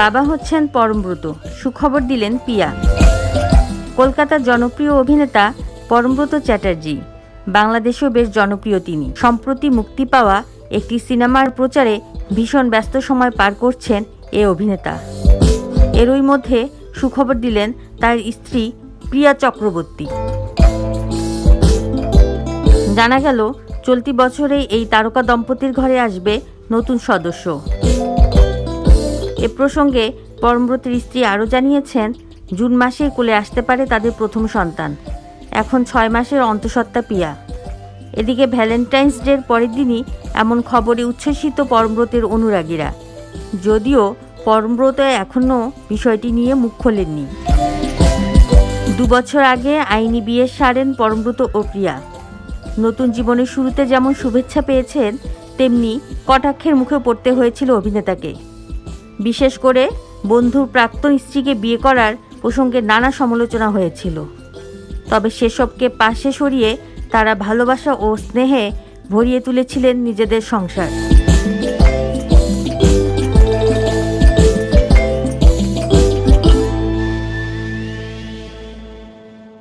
বাবা হচ্ছেন পরমব্রত সুখবর দিলেন পিয়া। কলকাতার জনপ্রিয় অভিনেতা পরমব্রত চ্যাটার্জি। বাংলাদেশেও বেশ জনপ্রিয় তিনি। সম্প্রতি মুক্তি পাওয়া একটি সিনেমার প্রচারে ভীষণ ব্যস্ত সময় পার করছেন এ অভিনেতা। এরই মধ্যে সুখবর দিলেন তার স্ত্রী প্রিয়া চক্রবর্তী। জানা গেল, চলতি বছরে এই তারকা দম্পতির ঘরে আসবে নতুন সদস্য। এ প্রসঙ্গে পরমব্রতের স্ত্রী আরও জানিয়েছেন, জুন মাসেই কোলে আসতে পারে তাদের প্রথম সন্তান। এখন ছয় মাসের অন্তঃসত্ত্বা পিয়া। এদিকে ভ্যালেন্টাইন্স ডের পরের দিনই এমন খবরে উচ্ছ্বসিত পরমব্রতের অনুরাগীরা। যদিও পরমব্রত এখনও বিষয়টি নিয়ে মুখ খোলেননি। দুবছর আগে আইনি বিয়ে সারেন পরমব্রত ও প্রিয়া। নতুন জীবনের শুরুতে যেমন শুভেচ্ছা পেয়েছেন, তেমনি কটাক্ষের মুখে পড়তে হয়েছিল অভিনেতাকে। বিশেষ করে বন্ধুর প্রাক্তন স্ত্রীকে বিয়ে করার প্রসঙ্গে নানা সমালোচনা হয়েছিল। তবে সেসবকে পাশে সরিয়ে তারা ভালোবাসা ও স্নেহে ভরিয়ে তুলেছিলেন নিজেদের সংসার।